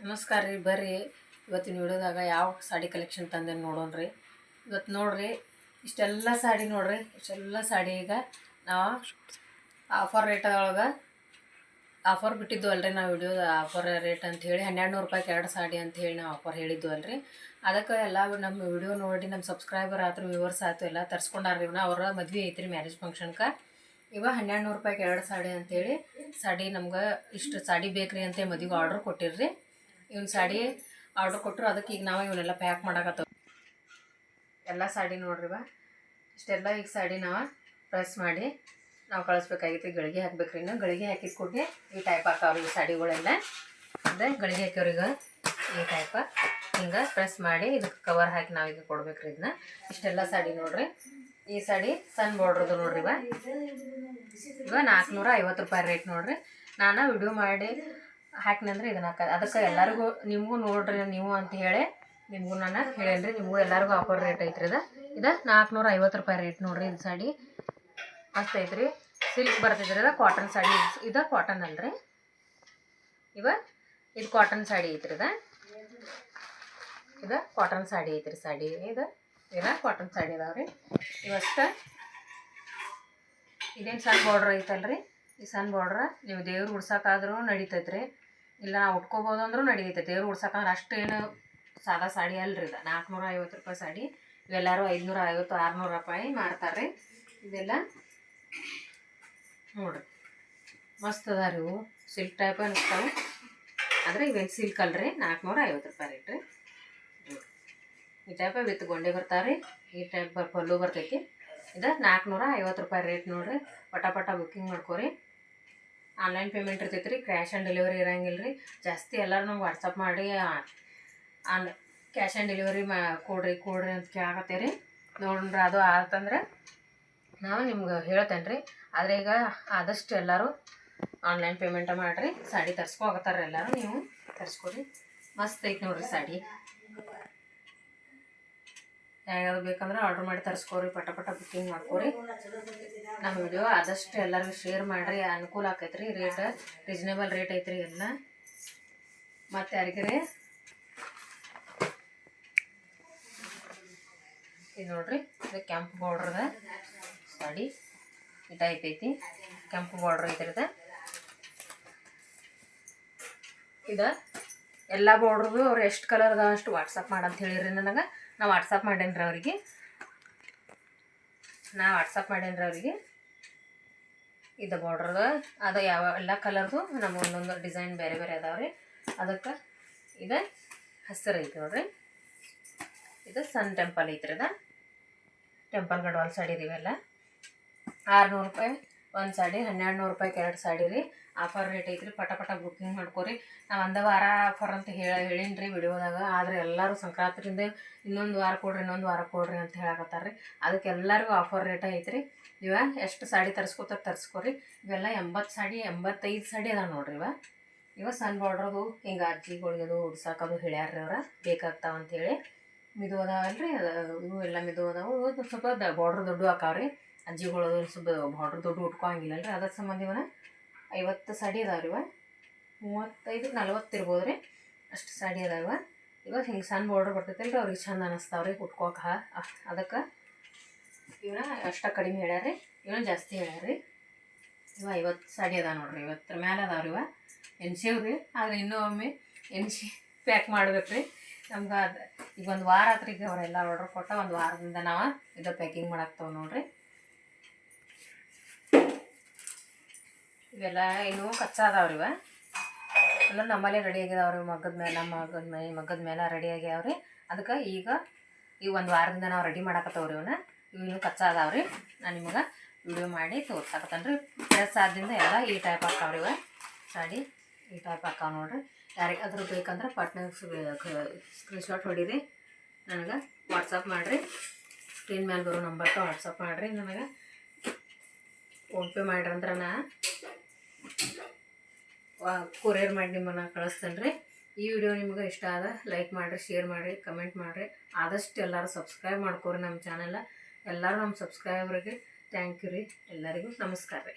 ನಮಸ್ಕಾರ ರೀ, ಬರ್ರಿ. ಇವತ್ತಿನ ವಿಡಿಯೋದಾಗ ಯಾವ ಸಾಡಿ ಕಲೆಕ್ಷನ್ ತಂದೆ ರೀ ಇವತ್ತು ನೋಡ್ರಿ, ಇಷ್ಟೆಲ್ಲ ಸಾಡಿ ನೋಡ್ರಿ, ಇಷ್ಟೆಲ್ಲ ಸಾಡಿ ಈಗ ನಾವು ಆಫರ್ ರೇಟ್ ಒಳಗೆ ಆಫರ್ ಬಿಟ್ಟಿದ್ದು ಅಲ್ರಿ ನಾವು ವಿಡಿಯೋದ ಆಫರ್ ರೇಟ್ ಅಂತ ಹೇಳಿ ಹನ್ನೆರಡು ನೂರು ರೂಪಾಯಿಗೆ ಎರಡು ಸಾಡಿ ಅಂತ ಹೇಳಿ ನಾವು ಆಫರ್ ಹೇಳಿದ್ದು ಅಲ್ರಿ ಅದಕ್ಕೆ ಎಲ್ಲ ನಮ್ಮ ವಿಡಿಯೋ ನೋಡಿ ನಮ್ಮ ಸಬ್ಸ್ಕ್ರೈಬರ್ ಆಯ್ತು ವ್ಯೂವರ್ಸ್ ಆಯಿತು ಎಲ್ಲ ತರ್ಸ್ಕೊಂಡಾರ್ರಿ ಅವರ ಅವ್ರ ಮದ್ವೆ ಐತ್ರಿ ಮ್ಯಾರೇಜ್ ಫಂಕ್ಷನ್ಗೆ ಇವ ಹನ್ನೆರಡು ನೂರು ರೂಪಾಯಿಗೆ ಎರಡು ಸಾಡಿ ಅಂತೇಳಿ ಸಾಡಿ ನಮ್ಗೆ ಇಷ್ಟು ಸಾಡಿ ಬೇಕ್ರಿ ಅಂತ ಮದುವೆ ಆರ್ಡ್ರ್ ಕೊಟ್ಟಿರ್ರಿ. ಇವ್ನ ಸಾಡಿ ಆರ್ಡರ್ ಕೊಟ್ಟರು ಅದಕ್ಕೆ ಈಗ ನಾವು ಇವನ್ನೆಲ್ಲ ಪ್ಯಾಕ್ ಮಾಡಕತ್ತವ. ಎಲ್ಲ ಸಾಡಿ ನೋಡ್ರಿ ಬಾ. ಇಷ್ಟೆಲ್ಲ ಈಗ ಸಾಡಿ ನಾವು ಪ್ರೆಸ್ ಮಾಡಿ ನಾವು ಕಳಿಸ್ಬೇಕಾಗಿತ್ತು, ಗಳಿಗೆ ಹಾಕ್ಬೇಕ್ರಿ ಇನ್ನು. ಗಳಿಗೆ ಹಾಕಿದ ಕೂಡಲೇ ಈ ಟೈಪ್ ಹಾಕಾವ್ರಿ ಈ ಸಾಡಿಗಳೆಲ್ಲ. ಅದೇ ಗಳಿಗೆ ಹಾಕ್ಯವ್ರಿ ಈಗ ಈ ಟೈಪ ಹಿಂಗೆ ಪ್ರೆಸ್ ಮಾಡಿ ಇದಕ್ಕೆ ಕವರ್ ಹಾಕಿ ನಾವು ಈಗ ಕೊಡ್ಬೇಕ್ರಿ ಇದನ್ನ ಇಷ್ಟೆಲ್ಲ ಸಾಡಿ ನೋಡ್ರಿ. ಈ ಸಾಡಿ ಸಣ್ಣ ಬಾರ್ಡ್ರದು ನೋಡ್ರಿ ಬಾ. ಇವ ನಾಲ್ಕುನೂರ ಐವತ್ತು ರೂಪಾಯಿ ರೇಟ್ ನೋಡ್ರಿ. ನಾನು ವಿಡಿಯೋ ಮಾಡಿ ಹಾಕಿನಂದ್ರೆ ಇದನ್ನ ಹಾಕ ಅದಕ್ಕೆ ಎಲ್ಲರಿಗೂ ನಿಮಗೂ ನೋಡ್ರಿ ನೀವು ಅಂತ ಹೇಳಿ ನಿಮಗೂ ನಾನು ಹೇಳೇನ್ರಿ ನಿಮಗೂ ಎಲ್ಲರಿಗೂ ಆಫರ್ ರೇಟ್ ಐತ್ರಿ ಇದು ಇದು ನಾಲ್ಕುನೂರ ಐವತ್ತು ರೂಪಾಯಿ ರೇಟ್ ನೋಡ್ರಿ ಇದು ಸಾಡಿ. ಮಸ್ತ್ ಐತ್ರಿ. ಸಿಲ್ಕ್ ಬರ್ತೈತ್ರಿ ಇದು ಕಾಟನ್ ಸಾಡಿ. ಇದು ಕಾಟನ್ ಅಲ್ರಿ. ಇವ ಇದು ಕಾಟನ್ ಸಾಡಿ ಐತ್ರಿ ಇದು ಇದು ಕಾಟನ್ ಸಾಡಿ ಐತ್ರಿ ಸಾಡಿ. ಇದು ಇದ ಕಾಟನ್ ಸಾಡಿ ಅದಾವ್ರಿ. ಇವಷ್ಟ ಇದೇನು ಸಣ್ಣ ಬಾರ್ಡ್ರ್ ಐತಲ್ರಿ? ಈ ಸಣ್ಣ ಬಾರ್ಡ್ರ ನೀವು ದೇವ್ರು ಉಡ್ಸೋಕ್ಕಾದ್ರೂ ನಡೀತೈತ್ರಿ. ಇಲ್ಲ ನಾವು ಉಟ್ಕೋಬೋದು ಅಂದ್ರೂ ನಡೀತೈತೆ. ದೇವ್ರು ಉಡ್ಸಕ್ಕಂದ್ರೆ ಅಷ್ಟೇನು ಸಾದಾ ಸಾಡಿ ಅಲ್ರಿ ಇದು. ನಾಲ್ಕುನೂರ ಐವತ್ತು ರೂಪಾಯಿ ಸಾಡಿ. ಇವೆಲ್ಲರೂ ಐದುನೂರ ಐವತ್ತು, ಆರುನೂರು ರೂಪಾಯಿ ಮಾರ್ತಾರೆ ಇದೆಲ್ಲ ನೋಡ್ರಿ. ಮಸ್ತ್ ಅದ ರೀ ಇವು. ಸಿಲ್ಕ್ ಟೈಪ್ ಅನಿಸ್ತಾವೆ. ಆದರೆ ಇವೇನು ಸಿಲ್ಕ್ ಅಲ್ರಿ? ನಾಲ್ಕುನೂರ ಐವತ್ತು ರೂಪಾಯಿ ರೇಟ್ ರೀ. ಈ ಟೈಪ್ ವಿತ್ ಗೊಂಡೆ ಬರ್ತಾವೆ ಈ ಟೈಪ್ ಪಲ್ಲು ಬರ್ತೈತಿ. ಇದು ನಾಲ್ಕುನೂರ ಐವತ್ತು ರೂಪಾಯಿ ರೇಟ್ ನೋಡಿರಿ. ಪಟ ಪಟ ಬುಕ್ಕಿಂಗ್ ಮಾಡ್ಕೊರಿ. ಆನ್ಲೈನ್ ಪೇಮೆಂಟ್ ಇರ್ತೈತೆ ರೀ ಕ್ಯಾಶ್ ಆನ್ ಡೆಲಿವರಿ ಇರಂಗಿಲ್ಲ ರೀ ಜಾಸ್ತಿ ಎಲ್ಲರೂ ನಮ್ಗೆ ವಾಟ್ಸಪ್ ಮಾಡಿ, ಆನ್ ಕ್ಯಾಶ್ ಆನ್ ಡೆಲಿವರಿ ಮಾ, ಕೊಡ್ರಿ ಕೊಡ್ರಿ ಅಂತ ಕೇಳಾಕತ್ತೀರಿ. ನೋಡ್ರಿ ಅದು ಆತಂದ್ರೆ ನಾವು ನಿಮ್ಗೆ ಹೇಳ್ತೇನೆ ರೀ ಆದರೆ ಈಗ ಆದಷ್ಟು ಎಲ್ಲರೂ ಆನ್ಲೈನ್ ಪೇಮೆಂಟ ಮಾಡಿರಿ, ಸಾಡಿ ತರ್ಸ್ಕೊಗತ್ತಾರ ಎಲ್ಲರೂ ನೀವು. ತರ್ಸ್ಕೊರಿ. ಮಸ್ತ್ ಐತೆ ನೋಡ್ರಿ ಸಾಡಿ. ಯಾವ್ಯಾವ್ದು ಬೇಕಂದ್ರೆ ಆರ್ಡ್ರ್ ಮಾಡಿ ತರಿಸ್ಕೊರಿ, ಪಟ ಪಟ ಬುಕ್ಕಿಂಗ್ ಮಾಡ್ಕೊರಿ. ನಮ್ಮ ವಿಡಿಯೋ ಆದಷ್ಟು ಎಲ್ಲರಿಗೂ ಶೇರ್ ಮಾಡಿರಿ, ಅನುಕೂಲ ಆಕೈತ್ರಿ ರೇಟ್ ರೀಸನೇಬಲ್ ರೇಟ್ ಐತ್ರಿ ಎಲ್ಲ. ಮತ್ತು ಯಾರಿಗೆ ಇದು ನೋಡ್ರಿ, ಇದು ಕೆಂಪು ಬಾರ್ಡ್ರದ ಸಾಡಿ ಈ ಟೈಪ್ ಐತಿ. ಕೆಂಪು ಬಾರ್ಡ್ರ್ ಐತ್ರಿದ ಇದು ಎಲ್ಲ ಬಾರ್ಡ್ರದು ಅವ್ರು ಎಷ್ಟು ಕಲರ್ ಅದಾವ ಅಷ್ಟು ವಾಟ್ಸಪ್ ಮಾಡಂತ ಹೇಳಿರಿ ನನಗೆ. ನಾ ವಾಟ್ಸಪ್ ಮಾಡೇನ್ರಿ ಅವ್ರಿಗೆ. ನಾ ವಾಟ್ಸಪ್ ಮಾಡೇನ್ರಿ ಅವ್ರಿಗೆ. ಇದು ಬಾರ್ಡ್ರದ ಅದು ಯಾವ, ಎಲ್ಲ ಕಲರ್ದು ನಮ್ಮ ಒಂದೊಂದು ಡಿಸೈನ್ ಬೇರೆ ಬೇರೆ ಅದಾವ್ರಿ ಅದಕ್ಕೆ ಇದು ಹಸಿರು ಐತಿ ನೋಡ್ರಿ. ಇದು ಸನ್ ಟೆಂಪಲ್ ಐತ್ರಿ ಅದ ಟೆಂಪಲ್ ಗಡ್ವಾಲ್ ಸೈಡ್ ರೀ ಇವೆಲ್ಲ ಆರುನೂರು ರೂಪಾಯಿ. ಒಂದು ಸಾಡಿ, ಹನ್ನೆರಡು ನೂರು ರೂಪಾಯಿಗೆ ಎರಡು ಸಾಡಿ ರೀ. ಆಫರ್ ರೇಟ್ ಐತ್ರಿ, ಪಟ ಪಟ ಬುಕ್ಕಿಂಗ್ ಮಾಡ್ಕೊರಿ. ನಾವು ಒಂದು ವಾರ ಆಫರ್ ಅಂತ ಹೇಳಿ ಹೇಳೀನಿ ರೀ ವಿಡಿಯೋದಾಗ. ಆದರೆ ಎಲ್ಲರೂ ಸಂಕ್ರಾಂತಿಯಿಂದ ಇನ್ನೊಂದು ವಾರ ಕೊಡ್ರಿ, ಇನ್ನೊಂದು ವಾರ ಕೊಡ್ರಿ ಅಂತ ಹೇಳಕತ್ತಾರ ರೀ ಅದಕ್ಕೆ ಎಲ್ಲರಿಗೂ ಆಫರ್ ರೇಟ್ ಐತ್ರಿ. ಇವ ಎಷ್ಟು ಸಾಡಿ ತರಿಸ್ಕೋತಾರೆ ತರಿಸ್ಕೊರಿ. ಇವೆಲ್ಲ ಎಂಬತ್ತು ಸಾಡಿ, ಎಂಬತ್ತೈದು ಸಾಡಿ ಅದಾವೆ ನೋಡ್ರಿ ಇವ. ಇವ ಸಣ್ಣ ಬಾರ್ಡ್ರದು ಹಿಂಗೆ ಅಜ್ಜಿಗಳಿಗದು ಉಡ್ಸಾಕದು ಹೇಳ್ಯಾರ್ರಿ ಅವ್ರ. ಬೇಕಾಗ್ತಾವ ಅಂತೇಳಿ ಮಿದು ಅದಾವಲ್ರಿ, ಅದು ಇವು ಎಲ್ಲ ಮಿದು ಅದಾವು. ಸ್ವಲ್ಪ ಬಾರ್ಡ್ರ್ ದೊಡ್ಡ ಹಾಕಾವ್ರಿ ಅಜ್ಜಿಗಳದು ಸ್ವಲ್ಪ ಬಾರ್ಡ್ರ್ ದೊಡ್ಡ ಉಟ್ಕೊಂಗಿಲ್ಲ ರೀ ಅದ್ರ ಸಂಬಂಧ ಇವನ ಐವತ್ತು ಸಾಡಿ ಅದಾವ ಇವ. ಮೂವತ್ತೈದು, ನಲ್ವತ್ತು ಇರ್ಬೋದು ರೀ ಅಷ್ಟು ಸಾಡಿ ಅದಾವ ಇವಾಗ ಹಿಂಗೆ ಸಣ್ಣ ಬಾರ್ಡ್ರ್ ಬರ್ತೈತಲ್ಲ ರೀ ಅವ್ರಿಗೆ ಚಂದ ಅನ್ನಿಸ್ತಾವ್ರಿ ಉಟ್ಕೋಕ ಅದಕ್ಕೆ ಇವನ ಅಷ್ಟ ಕಡಿಮೆ ಹೇಳ್ಯಾರ ಇವನ ಜಾಸ್ತಿ ಹೇಳ್ಯಾರ ಇವ ಐವತ್ತು ಸಾಡಿ ಅದಾವ ನೋಡ್ರಿ. ಇವತ್ತರ ಮೇಲೆ ಅದಾವ್ರಿ ಇವ. ಎನ್ಸೇವ್ರಿ ಆದ್ರೆ ಇನ್ನೂ ಒಮ್ಮೆ ಎನ್ಸಿ ಪ್ಯಾಕ್ ಮಾಡ್ಬೇಕು ರೀ ನಮ್ಗೆ ಅದು ಈಗ ಒಂದು ವಾರ ಆತ್ರಿ ಈಗ ಅವರೆಲ್ಲ ಆರ್ಡ್ರ್ ಕೊಟ್ಟ ಒಂದು ವಾರದಿಂದ ನಾವು ಇದು ಪ್ಯಾಕಿಂಗ್ ಮಾಡಾಕ್ತೇವೆ ನೋಡ್ರಿ. ಇವೆಲ್ಲ ಇನ್ನೂ ಕಚ್ಚಾ ಅದಾವ್ರಿ ಇವ. ಎಲ್ಲ ನಮ್ಮಲ್ಲೇ ರೆಡಿ ಆಗ್ಯದವ್ರಿ ಮಗ್ಗದ ಮೇಲೆ ನಮ್ಮ ಮಗದ ಮೇಲೆ ಮಗ್ಗದ ಮೇಲೆ ರೆಡಿ ಆಗ್ಯಾವ್ರಿ. ಅದಕ್ಕೆ ಈಗ ಈ ಒಂದು ವಾರದಿಂದ ನಾವು ರೆಡಿ ಮಾಡಾಕತ್ತವ್ರಿ ಇವನ್ನ ಇವನು ಕಚ್ಚಾ ಅದಾವ್ರಿ. ನಾನು ನಿಮ್ಗೆ ವಿಡಿಯೋ ಮಾಡಿ ತೋರ್ಸಾಕತ್ತೇನೆ ರೀ ಪ್ರೆಸ್ ಆದ್ದರಿಂದ ಎಲ್ಲ ಈ ಟೈಪ್ ಹಾಕಾವ್ರಿ ಇವ. ಸಾಡಿ ಈ ಟೈಪ್ ಹಾಕಾವ ನೋಡ್ರಿ. ಅದ್ರ ಬೇಕಂದ್ರೆ ಪಟ್ನಾಗ ಸ್ಕ್ರೀನ್ಶಾಟ್ ಹೊಡೀರಿ. ನನಗೆ ವಾಟ್ಸಪ್ ಮಾಡಿರಿ. ಸ್ಕ್ರೀನ್ ಮೇಲೆ ಬರೋ ನಂಬರ್ಗೆ ವಾಟ್ಸಪ್ ಮಾಡಿರಿ. ನನಗೆ ಫೋನ್ಪೇ ಮಾಡ್ರಿ ಅಂದ್ರೆ ನಾ ಕೊರಿಯರ್ ಮಾಡಿ ನಿಮ್ಮನ್ನು ಕಳಿಸ್ತೇನೆ ರೀ ಈ ವಿಡಿಯೋ ನಿಮ್ಗೆ ಇಷ್ಟ ಆದ ಲೈಕ್ ಮಾಡಿರಿ ಶೇರ್ ಮಾಡಿರಿ ಕಮೆಂಟ್ ಮಾಡಿರಿ. ಆದಷ್ಟು ಎಲ್ಲರೂ ಸಬ್ಸ್ಕ್ರೈಬ್ ಮಾಡ್ಕೊರಿ ನಮ್ಮ ಚಾನೆಲ್ ಎಲ್ಲರೂ ನಮ್ಮ ಸಬ್ಸ್ಕ್ರೈಬರಿಗೆ ಥ್ಯಾಂಕ್ ಯು ರೀ. ಎಲ್ಲರಿಗೂ ನಮಸ್ಕಾರ ರೀ.